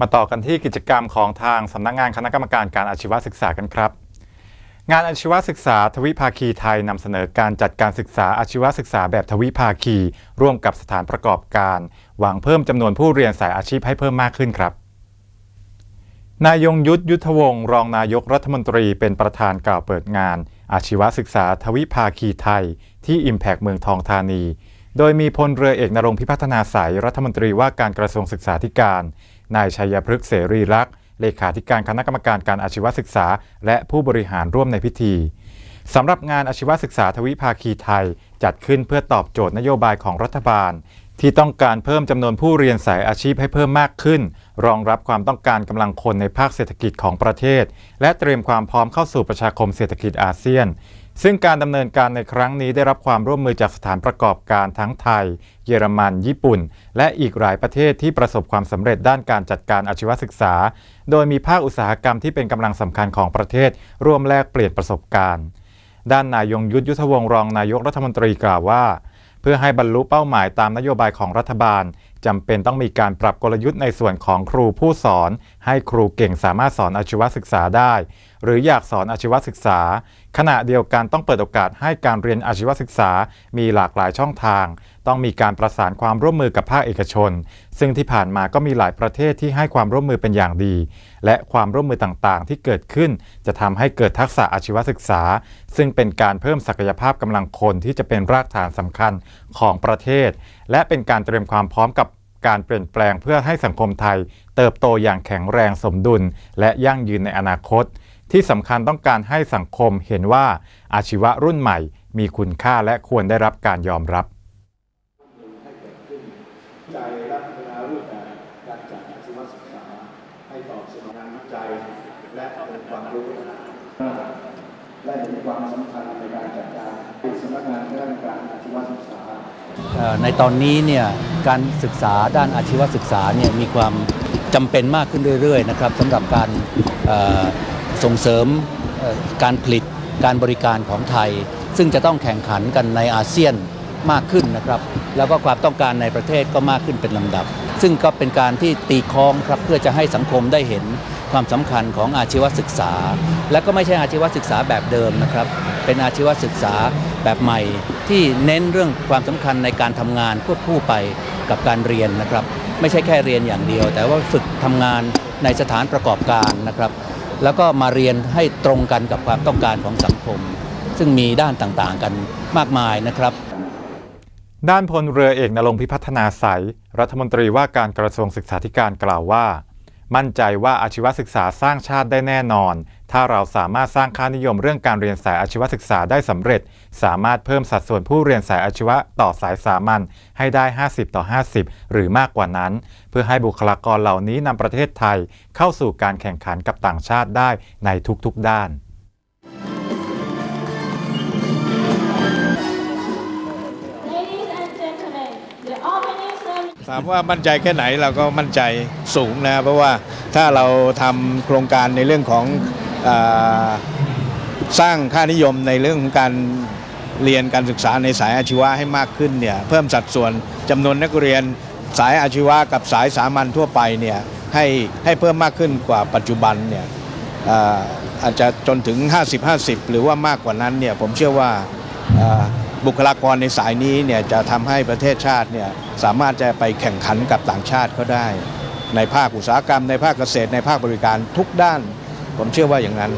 มาต่อกันที่กิจกรรมของทางสำนักงานคณะกรรมการการอาชีวศึกษากันครับ งานอาชีวศึกษาทวิภาคีไทยนำเสนอการจัดการศึกษาอาชีวศึกษาแบบทวิภาคี ร่วมกับสถานประกอบการ หวังเพิ่มจำนวนผู้เรียนสายอาชีพให้เพิ่มมากขึ้นครับ นายยงยุทธยุทธวงศ์รองนายกรัฐมนตรีเป็นประธานกล่าวเปิดงาน อาชีวศึกษาทวิภาคีไทย ที่ Impact เมืองทองธานี โดยมีพลเรือเอกนรงพิพัฒนาสายรัฐมนตรีว่าการกระทรวงศึกษาธิการ นายชัยพฤกษ์เสรีรักษ์เลขาธิการคณะกรรมการการอาชีวศึกษา และผู้บริหารร่วมในพิธีสำหรับงานอาชีวศึกษาทวิภาคีไทย จัดขึ้นเพื่อตอบโจทย์นโยบายของรัฐบาล ที่ต้องการเพิ่มจำนวนผู้เรียนสายอาชีพให้เพิ่มมากขึ้น รองรับความต้องการกำลังคนในภาคเศรษฐกิจของประเทศ และเตรียมความพร้อมเข้าสู่ประชาคมเศรษฐกิจอาเซียน ซึ่งการดำเนินการในครั้งนี้ได้รับความร่วมมือจากสถานประกอบการทั้งไทย เยอรมัน ญี่ปุ่น และอีกหลายประเทศที่ประสบความสำเร็จด้านการจัดการอาชีวศึกษา โดยมีภาคอุตสาหกรรมที่เป็นกำลังสำคัญของประเทศ ร่วมแลกเปลี่ยนประสบการณ์ ด้านนายยงยุทธยุทธวงศ์รองนายกรัฐมนตรีกล่าวว่า เพื่อให้บรรลุเป้าหมายตามนโยบายของรัฐบาล จำเป็นต้องมีการปรับกลยุทธ์ในส่วนของครูผู้สอน ให้ครูเก่งสามารถสอนอาชีวศึกษาได้ หรืออยากสอนอาชีวศึกษา ขณะเดียวกันต้องเปิดโอกาสให้การเรียนอาชีวศึกษา มีหลากหลายช่องทาง ต้องมีการประสานความร่วมมือกับภาคเอกชน ซึ่งที่ผ่านมาก็มีหลายประเทศที่ให้ความร่วมมือเป็นอย่างดี และความร่วมมือต่างๆ ที่เกิดขึ้น จะทำให้เกิดทักษะอาชีวศึกษา ซึ่งเป็นการเพิ่มศักยภาพกำลังคนที่จะเป็นรากฐานสำคัญของประเทศ และเป็นการเตรียมความพร้อมกับ การเปลี่ยนแปลงเพื่อให้สังคมไทย เติบโตอย่างแข็งแรงสมดุล และยั่งยืนในอนาคต ที่สำคัญต้องการให้สังคมเห็นว่าอาชีวะรุ่นใหม่ มีคุณค่าและควรได้รับการยอมรับใจและพัฒนารูปแบบการจัดอาชีวศึกษาให้ตอบสนองงานวิจัยและองค์ความรู้และเห็นความสำคัญในการจัดการสำนักงานคณะกรรมการอาชีวศึกษา ในตอนนี้เนี่ยการศึกษาด้านอาชีวศึกษาเนี่ยมีความจำเป็นมากขึ้นเรื่อยๆนะครับสำหรับการส่งเสริมการผลิตการบริการของไทย ซึ่งจะต้องแข่งขันกันในอาเซียนมากขึ้นนะครับ แล้วก็ความต้องการในประเทศก็มากขึ้นเป็นลำดับ ซึ่งก็เป็นการที่ตีคองครับเพื่อจะให้สังคมได้เห็นความสำคัญของอาชีวศึกษา และก็ไม่ใช่อาชีวศึกษาแบบเดิมนะครับ เป็นอาชีวศึกษา แบบใหม่ ที่เน้นเรื่องความสำคัญในการทำงานควบคู่ไปกับการเรียนนะครับ ไม่ใช่แค่เรียนอย่างเดียว แต่ว่าฝึกทำงานในสถานประกอบการนะครับ แล้วก็มาเรียนให้ตรงกันกับความต้องการของสังคม ซึ่งมีด้านต่างๆกันมากมายนะครับ ด้านพลเรือเอกนรงพิพัฒนาใสยรัฐมนตรีว่าการกระทรวงศึกษาธิการกล่าวว่า มั่นใจว่าอาชีวศึกษาสร้างชาติได้แน่นอน ถ้าเราสามารถสร้างค่านิยมเรื่องการเรียนสายอาชีวศึกษาได้สำเร็จ สามารถเพิ่มสัดส่วนผู้เรียนสายอาชีวะต่อสายสามัญให้ได้ 50 ต่อ 50 หรือมากกว่านั้น เพื่อให้บุคลากรเหล่านี้นำประเทศไทยเข้าสู่การแข่งขันกับต่างชาติได้ในทุกๆด้าน Ladies and gentlemen, the opening ceremony. ถามว่ามั่นใจแค่ไหนเราก็มั่นใจสูงนะเพราะว่าถ้าเราทำโครงการในเรื่องของอา สร้างค่านิยมในเรื่องของการเรียนการศึกษาในสายอาชีวะให้มากขึ้นเนี่ยเพิ่มสัดส่วนจำนวนนักเรียนสายอาชีวะกับสายสามัญทั่วไปเนี่ยให้ให้เพิ่มมากขึ้นกว่าปัจจุบันเนี่ยอาอาจจะจนถึง 50-50 หรือว่ามากกว่านั้นเนี่ยผมเชื่อว่าอ่าบุคลากรในสายนี้เนี่ยจะทำให้ประเทศชาติเนี่ยสามารถจะไปแข่งขันกับต่างชาติเขาได้ ในภาคอุตสาหกรรม ในภาคเกษตรในภาคบริการทุกด้าน ผมเชื่อว่าอย่างนั้น